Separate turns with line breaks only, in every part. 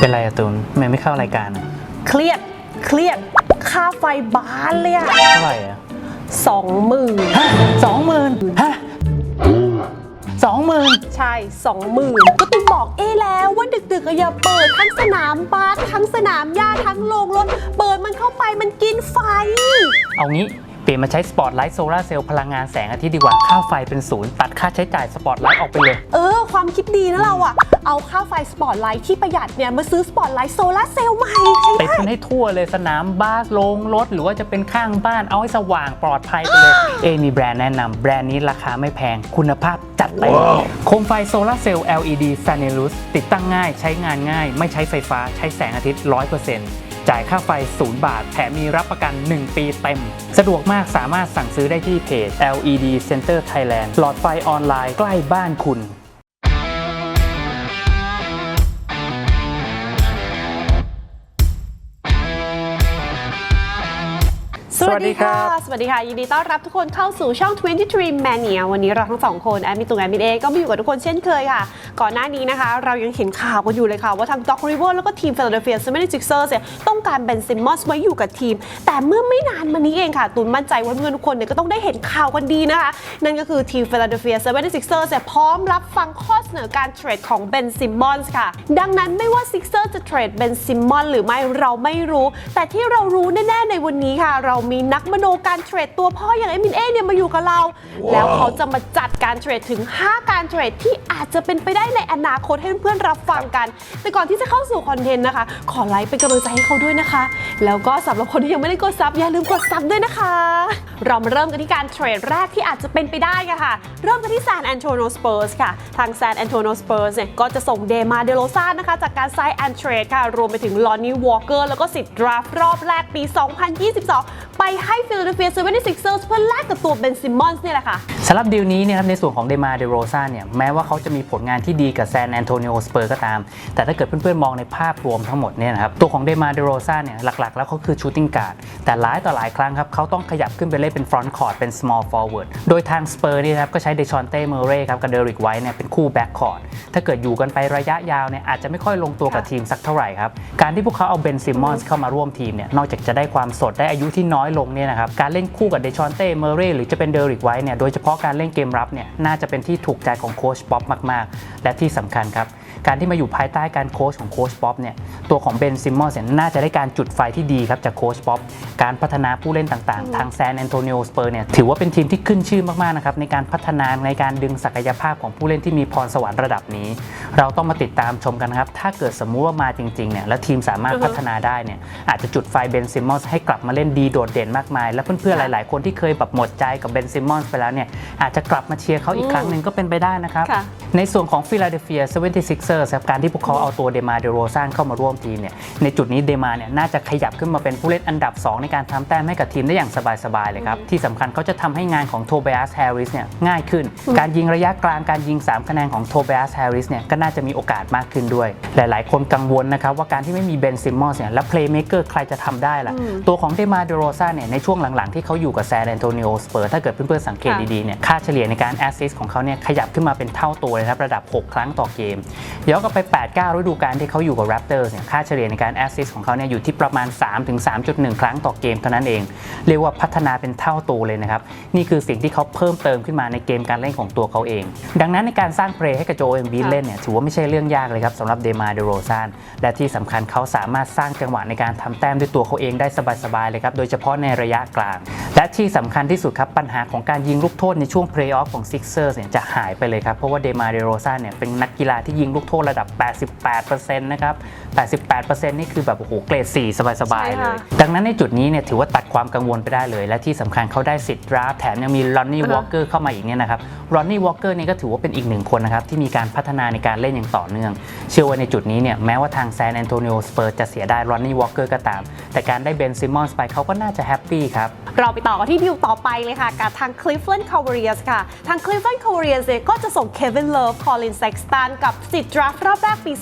เป็นไรอะตูนทำไมไม่เข้ารายการอะ
เครียด เครียด ค่าไฟบานเลยอะ
เท่าไหร่อะ
สองหมื่น
ฮะสองหมื่นฮะสองหมื่น
ใช่สองหมื่นก็ต้องบอกเอแล้วว่าดึกๆอะอย่าเปิดทั้งสนามบาสทั้งสนามหญ้าทั้งโรงรถ เปิดมันเข้าไปมันกินไฟ
เอางี้เป ลี่ยนมาใช้สปอตไลท์โซลาร์เซลล์พลังงานแสงอาทิตย์ดีกว่าค่าไฟเป็นศูนย์ตัดค่าใช้จ่ายสปอตไลท์ออกไปเลย
เออ ความคิดดีนะเราอะเอาค่าไฟสปอตไลท์ที่ประหยัดเนี่ย มาซื้อสปอตไลท์โซลาร์เซลล์ใหม่ใช่
ติด
ได้
กันให้ทั่วเลยสนามบาสโรงรถ หรือว่าจะเป็นข้างบ้านเอาให้สว่างปลอดภัยไปเลย เอมีแบรนด์แนะนำแบรนด์นี้ราคาไม่แพงคุณภาพจัดเต็มโคมไฟโซลาร์เซลล์ LED f a n e l u s ติดตั้งง่ายใช้งานง่าย ไม่ใช้ไฟฟ้าใช้แสงอาทิตย์ 100% จ่ายค่าไฟ 0 บาท แถมมีรับประกัน 1 ปีเต็ม สะดวกมากสามารถสั่งซื้อได้ที่เพจ LED Center Thailand หลอดไฟออนไลน์ใกล้บ้านคุณ
สวัสดีค่ะ สวัสดีค่ะ ยินดีต้อนรับทุกคนเข้าสู่ช่อง 23 Mania วันนี้เราทั้งสองคน แอดมินตุงแอดมินเอก็มาอยู่กับทุกคนเช่นเคยค่ะ ก่อนหน้านี้นะคะ เรายังเห็นข่าวกันอยู่เลยค่ะ ว่าทาง Doc River แล้วก็ทีม Philadelphia 76ers เซอร์เนี่ยต้องการเบนซิมมอนส์ไว้อยู่กับทีม แต่เมื่อไม่นานมานี้เองค่ะตุนมั่นใจว่าเพื่อนทุกคนเนี่ยก็ต้องได้เห็นข่าวกันดีนะคะ นั่นก็คือทีม Philadelphia 76ers เซอร์เนี่ยพร้อมรับฟังข้อเสนอการเทรดของเบนซิมมอนส์ค่ะ ดังนั้นไม่ว่า Sixers จะเทรดเบนซิมมอนหรือไม่เราไม่รู้ แต่ที่เรารู้แน่ๆในวันนี้ค่ะ เรามีนักมโนการเทรดตัวพ่ออย่างเอมินเอเนี่ยมาอยู่กับเรา แล้วเขาจะมาจัดการเทรดถึง 5 การเทรดที่อาจจะเป็นไปได้ในอนาคตให้เพื่อนๆรับฟังกัน แต่ก่อนที่จะเข้าสู่คอนเทนต์นะคะ ขอไลค์เป็นกำลังใจให้เขาด้วยนะคะ แล้วก็สำหรับคนที่ยังไม่ได้กดซับอย่าลืมกดซับด้วยนะคะ เรามาเริ่มกันที่การเทรดแรกที่อาจจะเป็นไปได้กันค่ะ เริ่มกันที่ San Antonio Spurs ค่ะ ทาง San Antonio Spurs เนี่ยก็จะส่งเดมาเดโลซานะคะ จากการไซน์แอนเทรดค่ะ รวมไปถึงลอนนี่วอลเกอร์แล้วก็สิทธิ์ดราฟต์รอบแรกปี 2022 ไปให้ Philadelphia 76ers เพื่อแลกกับตัวเบนซิมอนส์เนี่ยแหละค่ะ
สำหรับดีลนี้เนี่ยครับในส่วนของเดมาเดโรซาเนี่ยแม้ว่าเขาจะมีผลงานที่ดีกับแซนแอนโตนิโอสเปอร์ก็ตาม แต่ถ้าเกิดเพื่อนๆมองในภาพรวมทั้งหมดเนี่ยนะครับตัวของเดมาเดโรซาเนี่ยหลักๆ แล้วเขาคือชูตติ้งการ์ดแต่หลายต่อหลายครั้งครับเขาต้องขยับขึ้นไปเล่นเป็นฟรอนต์คอร์ดเป็น small forward โดยทางสเปอร์นี่ครับก็ใช้เดชอนเต้เมเร่ครับกับเดริกไวท์เนี่ยเป็นคู่แบ็กคอร์ดถ้าเกิดอยู่กันไประยะยาวเนี่ยอาจจะไม่ค่อยลงตัวกับทีมสักเท่าไหร่ครับการที่พวกเขาเอาเบนซิมมอนส์เข้ามาร่วมทีมเนี่ยนอกจากจะได้ความสดได้อายุที่น้อยลงเนี่ยนะครับการเล่นคู่กับเดชอนเต้เมเร่หรือจะเป็นเดริกไว้เนี่ยโดยเฉพาะการเล่นเกมรับเนี่ยน่าจะเป็นที่ถูกใจของโค้ชป๊อปมาก ๆ และที่สำคัญครับ การที่มาอยู่ภายใต้การโค้ชของโค้ชป๊อปเนี่ยตัวของเบนซิมมอนส์เนี่ยน่าจะได้การจุดไฟที่ดีครับจากโค้ชป๊อปการพัฒนาผู้เล่นต่างๆ ทางแซนแอนโตนิโอสเปอร์เนี่ยถือว่าเป็นทีมที่ขึ้นชื่อมากๆนะครับในการพัฒนาในการดึงศักยภาพของผู้เล่นที่มีพรสวรรค์ระดับนี้ เราต้องมาติดตามชมกันครับถ้าเกิดสมมุติว่ามาจริงๆเนี่ยแล้วทีมสามารถ
อือฮึ
พัฒนาได้เนี่ยอาจจะจุดไฟเบนซิมมอนส์ให้กลับมาเล่นดีโดดเด่นมากมาย และเพื่อนๆหลาย ๆ คนที่เคยแบบหมดใจกับเบนซิมมอนส์ไปแล้วเนี่ยอาจจะกลับมาเชียร์เขาอีกครั้งหนึ่งก็เป็นไปได้นะครับ
ค่ะ
ในส่วนของฟิลาเดลเฟีย 76ers ครับการที่พวกเขาเอาตัวเดมาเดโรซานเข้ามาร่วมทีมเนี่ยในจุดนี้เดมาเนี่ยน่าจะขยับขึ้นมาเป็นผู้เล่นอันดับ 2 ในการทำแต้มให้กับทีมได้อย่างสบายๆเลยครับ ที่สำคัญเขาจะทำให้งานของโทเบ a สแฮร์ริสเนี่ยง่ายขึ้น การยิงระยะกลางการยิง 3 คะแนนของโทเบ a สแฮร์ริสเนี่ยก็น่าจะมีโอกาสมากขึ้นด้วย หลายๆ คนกังวลนะครับว่าการที่ไม่มีเบนซิมมอนส์เนี่ยและเพลย์เมเกอร์ใครจะทำได้ล่ะตัวของเดมาเดโรซานเนี่ยในช่วงหลังๆที่เขาอยู่กับแซนแอนโตนิโอสเปอร์ถ้าเกิดเพื่อนๆสังเกต
ค่ะ
ดีๆเนี่ยค่าเฉลี่ยในการแอสซิสต์ของเขาเนี่ยขยับขึ้นมาเป็นเท่าตัวเลยครับระดับ 6 ครั้งต่อเกมย้อนกลับไป 8-9 ฤดูกาลที่เขาอยู่กับ Raptors เนี่ยค่าเฉลี่ยในการแอสซิสต์ของเขาเนี่ยอยู่ที่ประมาณ 3-3.1 ครั้งต่อเกมเท่านั้นเอง เรียกว่าพัฒนาเป็นเท่าตัวเลยนะครับ นี่คือสิ่งที่เขาเพิ่มเติมขึ้นมาในเกมการเล่นของตัวเขาเอง ดังนั้นในการสร้างเพลย์ให้กับโจเอ็มบีเล่นเนี่ยถือว่าไม่ใช่เรื่องยากเลยครับสำหรับเดมาเดโรซานและที่สำคัญเขาสามารถสร้างจังหวะในการทำแต้มด้วยตัวเขาเองได้สบายๆเลยครับโดยเฉพาะในระยะกลาง และที่สำคัญที่สุดครับปัญหาของการยิงลูกโทษในช่วงเพลย์ออฟของซิกเซอร์เนี่ยจะหายไปเลยครับเพราะว่าเดมาเดโรซานเนี่ยเป็นนักกีฬาที่ยิงลูกโทษระดับ 88%นะครับ 88%นี่คือแบบโอ้โหเกรด 4 สบายๆ
ใช่
เล
ค่ะ
ยดังนั้นในจุดนี้เนี่ยถือว่าตัดความกังวลไปได้เลย และที่สำคัญเขาได้สิทธิ์ดราฟต์แถมยังมีลอนนี่
อ่าฮะ
วอลเกอร์เข้ามาอีกเนี่ยนะครับรอนนี่วอลเกอร์นี่ก็ถือว่าเป็นอีกหนึ่งคนนะครับที่มีการพัฒนาในการเล่นอย่างต่อเนื่อง เชื่อว่าในจุดนี้เนี่ยแม้ว่าทางแซนแอนโตนิโอสเปอร์จะเสียดายรอนนี่วอลเกอร์ก็ตามแต่การได้เบนซิมมอนส์ไปเขาก็น่าจะแฮปปี้ครับ
เราไปต่อกันที่ดิวต่อไปเลยค่ะกับทาง Cleveland Cavaliers ค่ะ ทาง Cleveland Cavaliers เนี่ยก็จะส่ง Kevin Love Colin Sexton กับสิทธิ์ด draft รอบแรกปี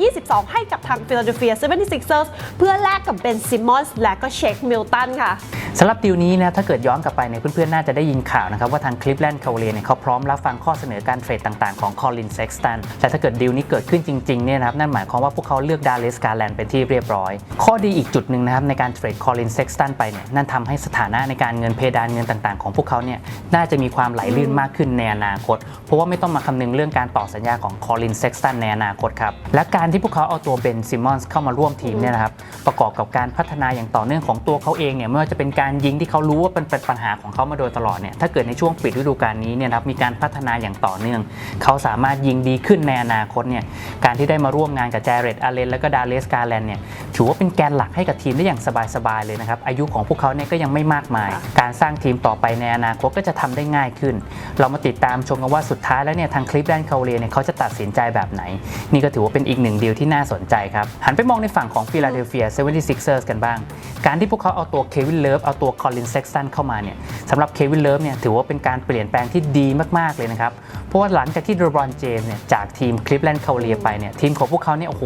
2022 ให้กับทาง Philadelphia 76ers เพื่อแลกกับเบนซิมมอนส์และก็เชคมิลตันค่ะ
สำหรับดีลนี้นะถ้าเกิดย้อนกลับไปเนี่ยเพื่อนๆ น่าจะได้ยินข่าวนะครับว่าทางคลิปแลนด์คาเลียเนี่ยเขาพร้อมรับฟังข้อเสนอการเทรดต่างๆของคอลินเซ็กสตันแต่ถ้าเกิดดีลนี้เกิดขึ้นจริงๆเนี่ยนะครับนั่นหมายความว่าพวกเขาเลือกดาร์เลสการแลนด์เป็นที่เรียบร้อย ข้อดีอีกจุดหนึ่งนะครับในการเทรดคอลินเซ็กสตันไปเนี่ยนั่นทำให้สถานะในการเงินเพดานเงินต่างๆ ของพวกเขาเนี่ยน่าจะมีความไหลลื่นมากขึ้นในอนาคต เพราะว่าไม่ต้องมาคำนึงเรื่องการต่อสัญญาของคอลินเซ็กสตันในอนาคตครับและการที่พวกเขาเอาตัวเบนซิมอนส์เข้ามาร่วมทีมเนี่ยนะครับประกอบกับการพัฒนาอย่างต่อเนื่องของตัวเขาเองเนี่ยไม่ว่าจะเป็นการยิงที่เขารู้ว่าเป็นป,ปัญหาของเขามาโดยตลอดเนี่ยถ้าเกิดในช่วงปิดฤดูกาลนี้เนี่ยครับมีการพัฒนาอย่างต่อเนื่อง เขาสามารถยิงดีขึ้นในอนาคตเนี่ยการที่ได้มาร่วมงานกับแจเรตอาเลนและก็ดาเลสกาแลนเนี่ยถือว่าเป็นแกนหลักให้กับทีมได้อย่างสบายๆเลยนะครับ อายุของพวกเขาเนี่ยก็ยังไม่มากมาย การสร้างทีมต่อไปในอนาคตก็จะทำได้ง่ายขึ้น เรามาติดตามชมกันว่าสุดท้ายแล้วเนี่ยทางคลิปแลนด์คาเลียเนี่ยเขาจะตัดสินใจแบบไหน นี่ก็ถือว่าเป็นอีกหนึ่งดีลที่น่าสนใจครับ หันไปมองในฝั่งของฟิลาเดลเฟีย 76ers กันบ้าง การที่พวกเขาเอาตัวเควินเลิฟเอาตัวคอลินเซ็กซันเข้ามาเนี่ยสำหรับเควินเลิฟเนี่ยถือว่าเป็นการเปลี่ยนแปลงที่ดีมากๆเลยนะครับเพราะว่าหลังจากที่โดบรอนเจมส์เนี่ยจากทีมคลิปแลนด์คาเลียไปเนี่ยทีมของพวกเขาเนี่ยโอ้โห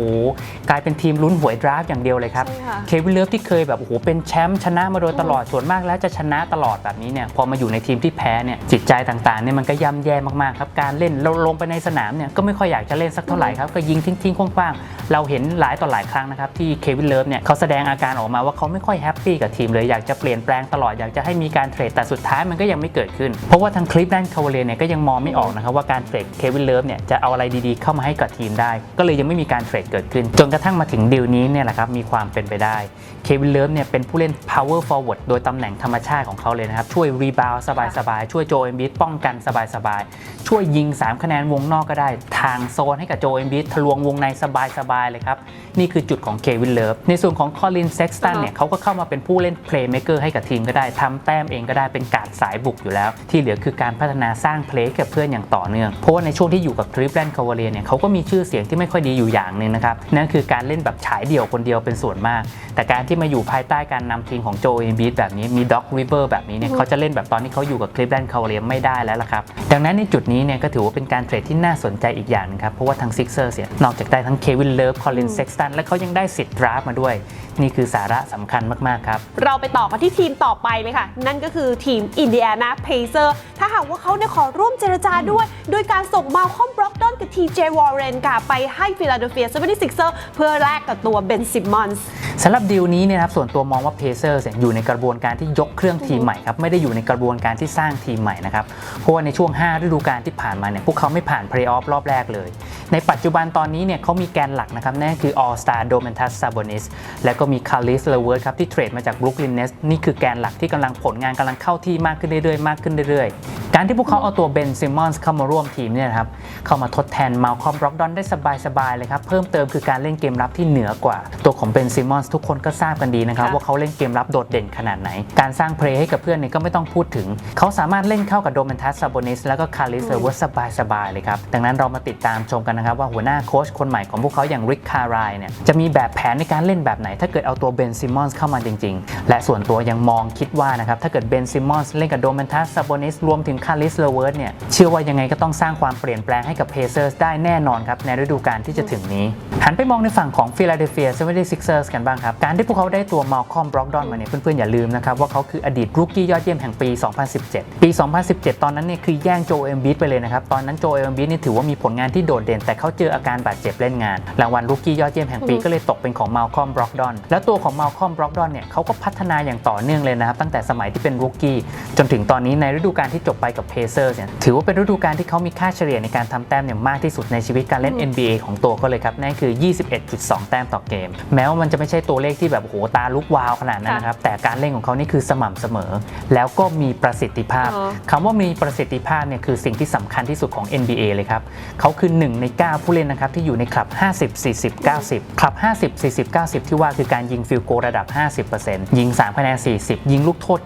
กลายเป็นทีมลุ้นหวยดราฟต์อย่างเดียวเลยครับ
ใช่ค่ะ
เควินเลิฟที่เคยแบบโอ้โหเป็นแชมป์ชนะมาโดยตลอดส่วนมากแล้วจะชนะตลอดแบบนี้เนี่ยพอมาอยู่ในทีมที่แพ้เนี่ยจิตใจต่างๆเนี่ยมันก็ย่ำแย่มากๆครับการเล่นเราลงไปในสนามเนี่ยก็ไม่ค่อยอยากจะเล่นสักเท่าไหร่ครับก็ยิงทิ้งๆคว้างๆเราเห็นหลายต่อหลายครั้งนะครับที่เควินเลิฟเนี่ยเขาแสดงอาการออกมาว่าเขาไม่ค่อยแฮปปี้กับทีมเลยอยากจะเปลี่ยนแปลงตลอดอยากจะให้มีการเทรดแต่สุดท้ายมันก็ยังไม่เกิดขึ้น เพราะว่าทางคลิปแลนด์คาวเลียเนี่ยก็ยังมองไม่ออกนะครับว่าการเทรดเควินเลิฟเนี่ยจะเอาอะไรดีๆ เข้ามาให้กับทีมได้ ก็เลยยังไม่มีการเทรดเกิดขึ้น จนกระทั่งมาถึงดีลนี้เนี่ยแหละครับมีความเป็นไปได้เควินเลิฟเนี่ยเป็นผู้เล่น power forward โดยตำแหน่งธรรมชาติของเขาเลยนะครับ ช่วยรีบาวสบายๆ ช่วยโจเอมบิสป้องกันสบายๆ ช่วยยิง 3 คะแนนวงนอกก็ได้ ทางโซนให้กับโจเอมบิสทะลวงวงในสบายๆ เลยครับ นี่คือจุดของเควินเลิฟในส่วนของคอลินเซ็กสตันเนี่ยเขาก็เข้ามาเป็นผู้เล่น playmaker ให้กับทีมก็ได้ทำแต้มเองก็ได้เป็นการดสายบุกอยู่แล้ว ที่เหลือคือการพัฒนาสร้างเพลย์กับเพื่อนอย่างต่อเนื่องเพราะว่าในช่วงที่อยู่กับคลิปแลนด์คาวเลียเนี่ยเขาก็มีชื่อเสียงที่ไม่ค่อยดีอยู่อย่างหนึ่งนะครับนั่นคือการเล่นแบบฉายเดี่ยวคนเดียวเป็นส่วนมาก แต่การที่มาอยู่ภายใต้การนำทีมของโจเอมบีดแบบนี้มีด็อกริเวอร์แบบนี้เนี่ยเขาจะเล่นแบบตอนที่เขาอยู่กับคลิปแลนด์คาวเลียไม่ได้แล้วล่ะครับ ดังนั้นในจุดนี้เนี่ยก็ถือว่าเป็นการเทรดที่น่าสนใจอีกอย่างหนึงครับ เพราะว่าทางซิกเซอร์เนี่ยนอกจากได้ทั้งเควินเลิฟคอลินเซ็กสตันและเขายังได้สิทธิ์ดราฟต์มาด้วยนี่คือสาระสำคัญมาก ๆ ครับ
เราไปต่อกันที่ทีมต่อไปเลยค่ะ นั่นก็คือทีมอินเดียนาเพเซอร์ถ้าหากว่าเขาเนี่ยขอร่วมเจรจาด้วย โดยการส่งมาคอมบล็อกดอนกับทีเจวอร์เรนค่ะ ไปให้ฟิลาเดลเฟีย 76ers เพื่อแลกกับตัวเบนซิมมอนส์
สำหรับดีลนี้เนี่ยนะครับส่วนตัวมองว่าเพเซอร์อยู่ในกระบวนการที่ยกเครื่องทีมใหม่ครับไม่ได้อยู่ในกระบวนการที่สร้างทีมใหม่นะครับเพราะว่าในช่วง 5 ฤดูกาลที่ผ่านมาเนี่ยพวกเขาไม่ผ่านเพลย์ออฟรอบแรกเลย ในปัจจุบันตอนนี้เนี่ยเขามีแกนหลักนะครับนั่นก็คือ All Star Domantas Sabonis และก็มี c a r l i s l e w e r t ครับที่เทรดมาจาก Brooklyn Nets นี่คือแกนหลักที่กำลังผลงานกำลังเข้าที่มากขึ้นเรื่อยๆมากขึ้นเรื่อยๆ การที่พวกเขาเอาตัวเบนซิมมอนส์เข้ามาร่วมทีมเนี่ยนะครับเข้ามาทดแทนมาลคอมบล็อกดอนได้สบายๆเลยครับ เพิ่มเติมคือการเล่นเกมรับที่เหนือกว่า ตัวของเบนซิมมอนส์ทุกคนก็ทราบกันดีนะครับ
ค่ะ
ว่าเขาเล่นเกมรับโดดเด่นขนาดไหน การสร้างเพลย์ให้กับเพื่อนเนี่ยก็ไม่ต้องพูดถึง เขาสามารถเล่นเข้ากับโดมันทัสซาโบนิสแล้วก็คาริสเซอร์วสบายๆเลยครับดังนั้นเรามาติดตามชมกันนะครับว่าหัวหน้าโค้ชคนใหม่ของพวกเขาอย่างริกคารายเนี่ยจะมีแบบแผนในการเล่นแบบไหนถ้าเกิดเอาตัวเบนซิมอนส์เข้ามาจริง ๆ และส่วนตัวยังมองคิดว่านะครับถ้าเกิดเบนซิมอนส์เล่นกับโดเมนทัสซาโบนิสรวมถึงคาริสเลเวิร์ดเนี่ยเชื่อว่ายังไงก็ต้องสร้างความเปลี่ยนแปลงให้กับเพเซอร์สได้แน่นอนครับในฤดูกาลที่จะถึงนี้ หันไปมองในฝั่งของฟิลาเดลเฟีย 76ers กันบ้างครับ การที่พวกเขาได้ตัวมาลคอมบล็อกดอนมาเนี่ยเพื่อนๆอย่าลืมนะครับว่าเขาคืออดีตรุกกี้ยอดเยี่ยมแห่งปี 2017 ปี 2017 ตอนนั้นเนี่ยคือแย่งโจเอมบิสไปเลยนะครับตอนนั้นโจเอมบิสนี่ถือว่ามีผลงานที่โดดเด่น แต่เขาเจออาการบาดเจ็บเล่นงานรางวัลรุกกี้ยอดเยี่ยมแห่งปีก็เลยตกเป็นของมาลคอมบล็อกดอนแล้วตัวของมาลคอมบล็อกดอนเนี่ยเขาก็พัฒนาอย่างต่อเนื่องเลยนะครับ ตั้งแต่สมัยที่เป็นรุกกี้จนถึงตอนนี้ในฤดูกาลที่จบไปกับเพเซอร์เนี่ยถือว่าเป็นฤดูกาลที่เขามีค่าเฉลี่ยในการทำแต้มเนี่ยมากที่สุดในชีวิตการเล่น NBA ของตัวเขาเลยครับนั่นคือ 21.2 แต้มต่อเกม แม้ว่ามันจะไม่ใช่ตัวเลขที่แบบโอ้โหตาลุกวาวขนาดนั้นนะครับแต่การเล่นของเขานี่คือสม่ำเสมอ แล้วก็มีประสิทธิภาพ
อ๋อ
คำว่ามีประสิทธิภาพเนี่ยคือสิ่งที่สำคัญที่สุดของ NBA เลยครับเขาคือ1ใน9ผู้เล่นนะครับที่อยู่ในคลับ 50 40 90คลับ 50 40 90 ที่ว่าคือการยิงฟิลโกระดับ 50%ยิง 3 คะแนน 40 ยิงลูกโทษ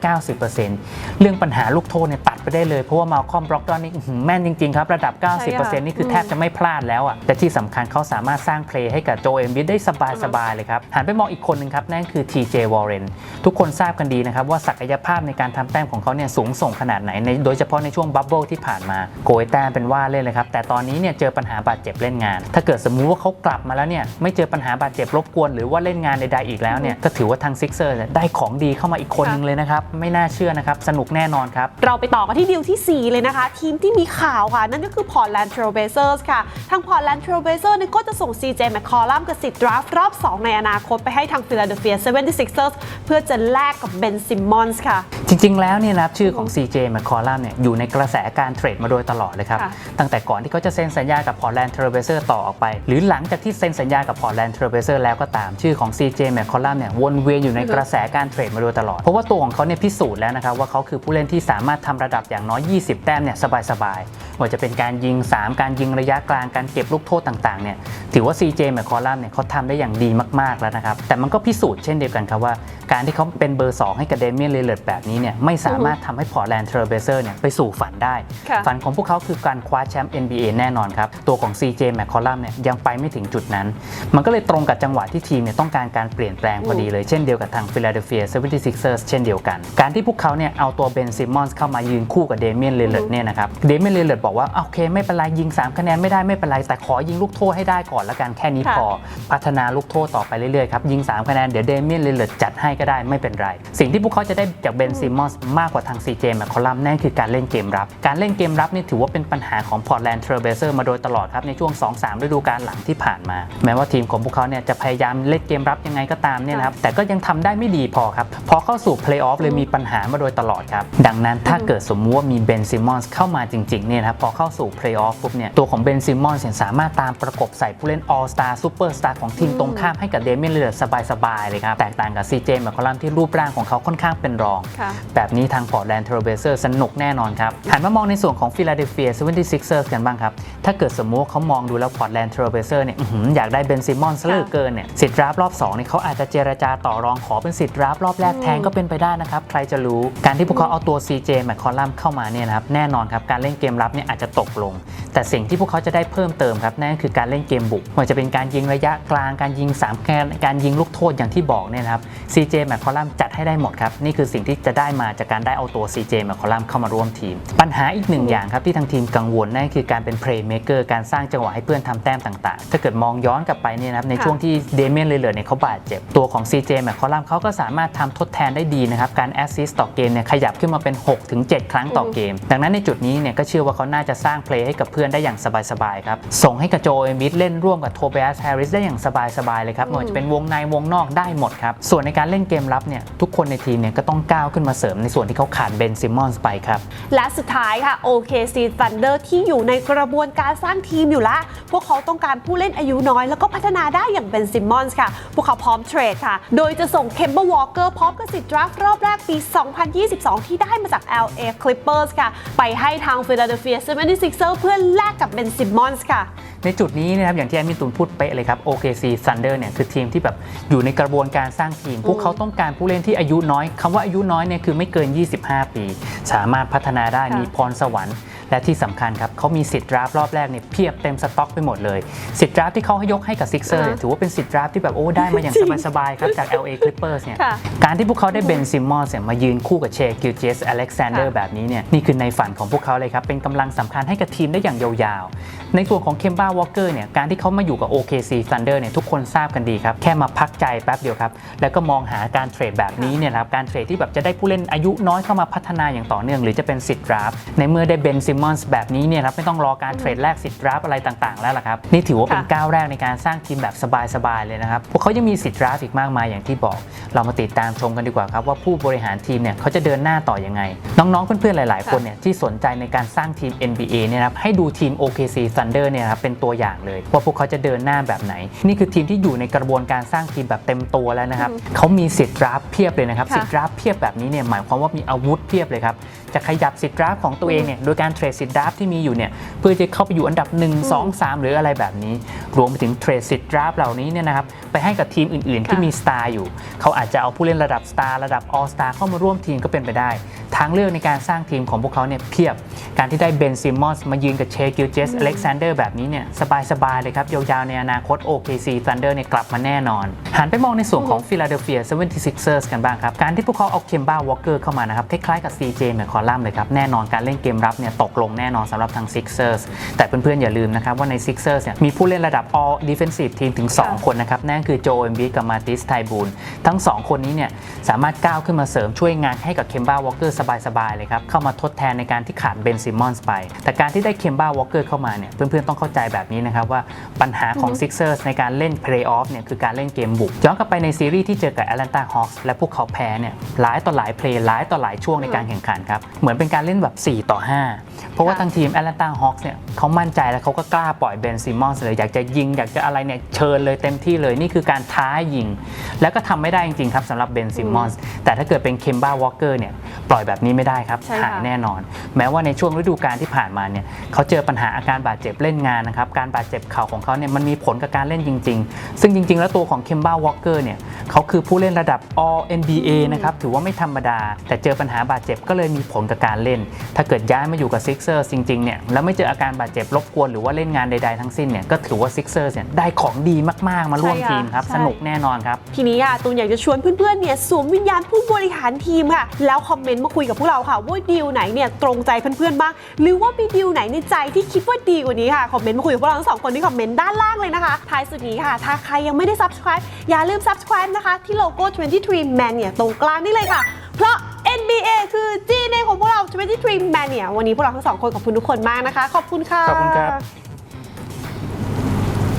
90%เรื่องปัญหาลูกโทษเนี่ยตัดไปได้เลย เพราะว่ามาคอมบล็อกดอนนี่อื้อหือแม่นจริงๆครับ ระดับ
ใช่ค่ะ
90%นี่คือแทบจะไม่พลาดแล้วอะแต่ที่สำคัญเขาสามารถสร้างเพลย์ให้กับโจเอมบิดได้สบายๆเลยครับ หันไปมองอีกคนหนึ่งครับ นั่นคือ TJ Warren ทุกคนทราบกันดีนะครับว่าศักยภาพในการทำแต้มของเขาเนี่ยสูงส่งขนาดไหนในโดยเฉพาะในช่วงบับเบิลที่ผ่านมาโกยแต้มเป็นว่าเล่นเลยครับแต่ตอนนี้เนี่ยเจอปัญหาบาดเจ็บเล่นงาน ถ้าเกิดสมมุติว่าเขากลับมาแล้วเนี่ยไม่เจอปัญหาบาดเจ็บรบกวนหรือว่าเล่นงานใดๆอีกแล้วเนี่ยก็ถือว่าทางซิกเซอร์ได้ของดีเข้ามาอีกคนนึงเลยนะครับ ไม่น่าเชื่อนะครับ สนุกแน่นอนครับ
เราไปต่อกันที่ดีลที่ 4 เลยนะคะ ทีมที่มีข่าวค่ะ นั่นก็คือ Portland Trail Blazers ค่ะ ทาง Portland Trail Blazers เนี่ยก็จะส่ง CJ McCollum กับสิทธิ์ดราฟต์รอบ 2 ในอนาคตไปให้ทาง Philadelphia 76ers เพื่อจะแลกกับ Ben Simmons ค่ะ
จริง ๆ แล้วเนี่ยนะครับชื่อของ CJ McCollum เนี่ยอยู่ในกระแสการเทรดมาโดยตลอดเลยครับ
ค่ะ
ตั้งแต่ก่อนที่เขาจะเซ็นสัญญากับ Portland Trail Blazers ต่อออกไป หรือหลังจากที่เซ็นสัญญากับ Portland Trail Blazers แล้วก็ตามชื่อของ CJ McCollum เนี่ยวนเวียนอยู่ในกระแสการเทรดมาโดยตลอด เพราะว่าตัวของเขาเนี่ยพิสูจน์แล้วนะครับว่าเขาคือผู้เล่นที่สามารถทำระดับอย่างน้อย 20 แต้มเนี่ยสบายๆว่าจะเป็นการยิง 3 การยิงระยะกลางการเก็บลูกโทษต่างๆเนี่ยถือว่า CJ McCollum เนี่ยเขาทำได้อย่างดีมากๆแล้วนะครับ แต่มันก็พิสูจน์เช่นเดียวกันครับว่า การที่เขาเป็นเบอร์ 2 ให้กับเดเมียนเลเลร์ดแบบนี้เนี่ยไม่สามารถทำให้พอร์ตแลนด์เทรเบเซอร์เนี่ยไปสู่ฝันได้
ค่ะ
ฝันของพวกเขาคือการคว้าแชมป์ NBA แน่นอนครับ ตัวของ CJ McCollum เนี่ยยังไปไม่ถึงจุดนั้น มันก็เลยตรงกับจังหวะที่ทีมเนี่ยต้องการการเปลี่ยนแปลงพอดีเลยเช่นเดียวกับทาง Philadelphia 76ers เช่นเดียวกัน การที่พวกเขาเนี่ยเอาตัวเบนซิมมอนส์เข้ามายืนคู่กับเดเมียนเลเลร์ดเนี่ยนะครับเดเมียนเลเลร์ดบอกว่าโอเค ไม่เป็นไรยิง 3 คะแนนไม่ได้ไม่เป็นไร แต่ขอยิงลูกโทษให้ได้ก่อนละกันแค่นี้
ค่ะ
พอ พัฒนาลูกโทษต่อไปเรื่อยๆครับยิง 3 คะแนนเดี๋ยวเดเมียนเลเลร์ดจัดให้ก็ได้ไม่เป็นไร สิ่งที่พวกเขาจะได้จากเบนซิมมอนส์มากกว่าทาง CJ แมคคอลัมนั่นคือการเล่นเกมรับ การเล่นเกมรับนี่ถือว่าเป็นปัญหาของพอร์ตแลนด์เทรเบเซอร์มาโดยตลอดครับในช่วง 2-3ฤดูกาลหลังที่ผ่านมา แม้ว่าทีมของพวกเขาเนี่ยจะพยายามเล่นเกมรับยังไงก็ตามเนี่ยนะครับแต่ก็ยังทำได้ไม่ดีพอครับพอเข้าสู่เพลย์ออฟเลยมีปัญหามาโดยตลอดครับดังนั้นถ้าเกิดสมมุติว่ามีเบนซิมมอนส์เข้ามาจริงๆเนี่ยนะครับพอเข้าสู่เพลย์ออฟปุ๊บเนี่ยตัวของเบนซิมมอนส์สามารถตามประกบใส่ผู้เล่นออลสตาร์ซูเปอร์สตาร์ของทีมตรงข้ามให้กับเดเมียนเลเลอร์สบายๆเลยครับแตกต่างกับซีเจแมคคอลัมที่รูปร่างของเขาค่อนข้างเป็นรอง
ค่ะ
แบบนี้ทาง Portland Trail Blazers สนุกแน่นอนครับหันมามองในส่วนของ Philadelphia 76ers กันบ้างครับ ถ้าเกิดสมมติว่าเขามองดูแล้ว Portland Trail Blazers เนี่ยอื้อหืออยากได้เบนซิมอนส์เหลือเกินเนี่ยสิทธิ์ดราฟต์รอบ2เนี่ยเขาอาจจะเจรจาต่อรองขอเป็นสิทธิ์ดราฟต์รอบแรกแทนก็เป็นไปได้นะครับ ใครจะรู้การที่พวกเขาเอาตัว CJ McCollum เข้ามาเนี่ยนะครับแน่นอนครับการเล่นเกมรับเนี่ยอาจจะตกลง แต่สิ่งที่พวกเขาจะได้เพิ่มเติมครับนั่นก็คือการเล่นเกมบุกไว่าจะเป็นการยิงระยะกลางการยิง3แกนการยิงลูกโทษอย่างที่บอกเนี่ยนะครับ CJ McCollum จัดให้ได้หมดครับนี่คือสิ่งที่จะได้มาจากการได้เอาตัว CJ McCollum เข้ามาร่วมทีม ปัญหาอีกหนึ่งอย่างครับที่ทางทีมกังวลนั่นคือการเป็น playmaker การสร้างจังหวะให้เพื่อนทำแต้มต่างๆ ถ้าเกิดมองย้อนกลับไปเนี่ยนะครับใน
ค่ะ
ช่วงที่เดเมียนเลเลอร์เนี่ยเขาบาดเจ็บ ตัวของ CJ McCollum เขาก็สามารถทำทดแทนได้ดีนะครับ การ assist ต่อเกมเนี่ยขยับขึ้นมาเป็น 6-7 ครั้งต่อเกม ดังนั้นในจุดนี้เนี่ยก็เชื่อว่าเขาน่าจะสร้างเพลย์ให้กับเพื่อนได้อย่างสบายๆครับส่งให้กับโจเอมิดเล่นร่วมกับโทเบียสแฮร์ริสได้อย่างสบายๆเลยครับไม่ว่าจะเป็นวงในวงนอกได้หมดครับส่วนในการเล่นเกมรับเนี่ยทุกคนในทีมเนี่ยก็ต้องก้าวขึ้นมาเสริมในส่วนที่เขาขาดเบนซิมมอนส์ไปครับ
และสุดท้ายค่ะ OKC Thunder ที่อยู่ในกระบวนการสร้างทีมอยู่แล้วพวกเขาต้องการผู้เล่นอายุน้อยแล้วก็พัฒนาได้อย่างเป็นซิมมอนส์ค่ะ พวกเขาพร้อมเทรดค่ะ โดยจะส่งเคมเบอร์วอลเกอร์พร้อมกับสิทธิ์ดราฟต์รอบแรกปี 2022 ที่ได้มาจาก LA Clippers ค่ะ ไปให้ทาง Philadelphia 76ers เพื่อแลกกับเบนซิมมอนส์ค่ะ
ในจุดนี้นะครับอย่างที่แอดมินตูนพูดเป๊ะเลยครับ OKC Thunder เนี่ยคือทีมที่แบบอยู่ในกระบวนการสร้างทีม พวกเขาต้องการผู้เล่นที่อายุน้อยคำว่าอายุน้อยเนี่ยคือไม่เกิน 25 ปี สามารถพัฒนาได้
ค่ะ
มีพรสวรรค์ และที่สำคัญครับเขามีสิทธิ์ดราฟต์รอบแรกเนี่ยเพียบเต็มสต็อกไปหมดเลย สิทธิ์ดราฟต์ที่เขาให้ยกให้กับซิกเซอร์
อ่า
ถือว่าเป็นสิทธิ์ดราฟต์ที่แบบโอ้ได้มาอย่างสบายๆครับจาก LA Clippers เนี่ย
ค่ะ
การที่พวกเขาได้เบนซิมมอนส์เนี่ยมายืนคู่กับเชคิวเจสอเล็กซานเดอร์
ค่ะ
แบบนี้เนี่ยนี่คือในฝันของพวกเขาเลยครับเป็นกำลังสำคัญให้กับทีมได้อย่างยาวๆ ในส่วนของเคมบ้าวอลเกอร์เนี่ยการที่เขามาอยู่กับ OKC Thunder เนี่ยทุกคนทราบกันดีครับแค่มาพักใจแป๊บเดียวครับแล้วก็มองหาการเทรดแบบนี้เนี่ยนะครับการเทรดที่แบบจะได้ผู้เล่นอายุน้อยเข้ามาพัฒนาอย่างต่อเนื่อง หรือจะเป็นสิทธิ์ดราฟต์ในเมื่อได้เบนซิมมอนส์แบบนี้เนี่ยครับไม่ต้องรอการเทรดแลกสิทธิ์ดราฟต์อะไรต่างๆ แล้วล่ะครับนี่ถือว่าเป็น
ค่ะ
ก้าวแรกในการสร้างทีมแบบสบายๆเลยนะครับพวกเขายังมีสิทธิ์ดราฟต์อีกมากมายอย่างที่บอก เรามาติดตามชมกันดีกว่าครับว่าผู้บริหารทีมเนี่ยเขาจะเดินหน้าต่อยังไง น้องๆเพื่อนๆหลาย ๆ คนเนี่ยที่สนใจในการสร้างทีม NBA เนี่ยนะครับให้ดูทีม OKC Thunder เนี่ยนะครับเป็นตัวอย่างเลย ว่าพวกเขาจะเดินหน้าแบบไหน นี่คือทีมที่อยู่ในกระบวนการสร้างทีมแบบเต็มตัวแล้วนะครับเขามีสิทธิ์ดราฟต์เพียบเลยนะครับ
ค่ะ
สิทธิ์ดราฟต์เพียบแบบนี้เนี่ยหมายความว่ามีอาวุธเพียบเลยครับ จะขยับสิทธิ์ดราฟของตัวเองเนี่ยโดยการเทรดสิทธิ์ดราฟที่มีอยู่เนี่ยเพื่อจะเข้าไปอยู่อันดับ 1 2 3 หรืออะไรแบบนี้ รวมไปถึงเทรดสิทธิ์ดราฟเหล่านี้เนี่ยนะครับไปให้กับทีมอื่นๆ ที่
ค่ะ
มีสตาร์อยู่ เขาอาจจะเอาผู้เล่นระดับสตาร์ระดับออสตาเข้ามาร่วมทีมก็เป็นไปได้ ทางเลือกในการสร้างทีมของพวกเขาเนี่ยเพียบ การที่ได้เบนซิมมอนส์มายืนกับเชกิลเจสอเล็กซานเดอร์แบบนี้เนี่ยสบายๆเลยครับยาวๆในอนาคต OKC Thunder เนี่ยกลับมาแน่นอน หันไปมองในส่วนของ Philadelphia 76ers กันบ้างครับการที่พวกเขาเอาเคมบ้าวอลเกอร์เข้ามานะครับคล้ายๆกับ CJ เหมือนคอลัมน์เลยครับแน่นอนการเล่นเกมรับเนี่ยตกลงแน่นอนสำหรับทาง Sixers แต่เพื่อนๆอย่าลืมนะครับว่าใน Sixers เนี่ยมีผู้เล่นระดับ All Defensive Team ถึง 2 คนนะครับนั่นคือโจเอมบีกับมาติสไทบูลทั้ง 2 คนนี้เนี่ยสามารถก้าวขึ้นมาเสริมช่วยงานให้กับเคมบ้าวอลเกอร์สบายๆเลยครับเข้ามาทดแทนในการที่ขาดเบนซิมอนส์ไป แต่การที่ได้เคมบ้าวอลเกอร์เข้ามาเนี่ยเพื่อนๆต้องเข้าใจแบบนี้นะครับว่าปัญหาของ Sixers ในการเล่นเพลย์ออฟเนี่ยคือการเล่นเกมบุกย้อนกลับไปในซีรีส์ที่เจอกับ Atlanta Hawks และพวกเขาแพ้เนี่ยหลายต่อหลายเพลย์หลายต่อหลายช่วงในการแข่งขันครับเหมือนเป็นการเล่นแบบ 4 ต่อ 5 เพราะว่า
ค่ะ
ทางทีม Atlanta Hawks เนี่ยเขามั่นใจและเขาก็กล้าปล่อยเบนซิมมอนส์เลยอยากจะยิง อยากจะอะไรเนี่ยเชิญเลยเต็มที่เลยนี่คือการท้ายิง แล้วก็ทำไม่ได้จริงๆครับสำหรับเบนซิมมอนส์แต่ถ้าเกิดเป็นเคมบ้าวอลเกอร์เนี่ยปล่อยแบบนี้ไม่ได้ครับ
ใช่ค่ะ
หายแน่นอน แม้ว่าในช่วงฤดูกาลที่ผ่านมาเนี่ยเขาเจอปัญหาอาการบาดเจ็บเล่นงานนะครับการบาดเจ็บเข่าของเขาเนี่ยมันมีผลกับการเล่นจริง ๆ ซึ่งจริง ๆ แล้วตัวของเคมบ้าวอลเกอร์เนี่ยเขาคือผู้เล่นระดับ All NBA นะครับถือว่าไม่ธรรมดา แต่เจอปัญหาบาดเจ็บก็เลยมีผลกับการเล่น ถ้าเกิดย้ายมาอยู่กับซิกเซอร์จริงๆเนี่ยแล้วไม่เจออาการบาดเจ็บรบกวนหรือว่าเล่นงานใดๆทั้งสิ้นเนี่ยก็ถือว่าซิกเซอร์เนี่ยได้ของดีมากๆ มาร่วม
ใช่ค่ะ
ทีมครับ
ใช่
สนุกแน่นอนครับ
ทีนี้อะตูนอยากจะชวนเพื่อนๆเนี่ยสวมวิญญาณผู้บริหารทีมค่ะแล้วคอมเมนต์มาคุยกับพวกเราค่ะว่าดีลไหนเนี่ยตรงใจเพื่อนๆบ้างหรือว่ามีดีลไหนในใจที่คิดว่าดีกว่านี้ค่ะคอมเมนต์มาคุยกับพวกเราทั้งสองคนที่คอมเมนต์ด้านล่างเลยนะคะท้ายสุดนี้ค่ะ ถ้าใครยังไม่ได้ subscribe อย่าลืม subscribe นะคะ ที่โลโก้ 23 Mania ตรงกลางนี่เลยค่ะ เพราะ NBA คือ G ีในของพวกเรา23 Mania วันนี้พวกเราทั้งสองคนขอบคุณทุกคนมากนะคะ ขอบคุณค่ะ
ขอบคุณครับ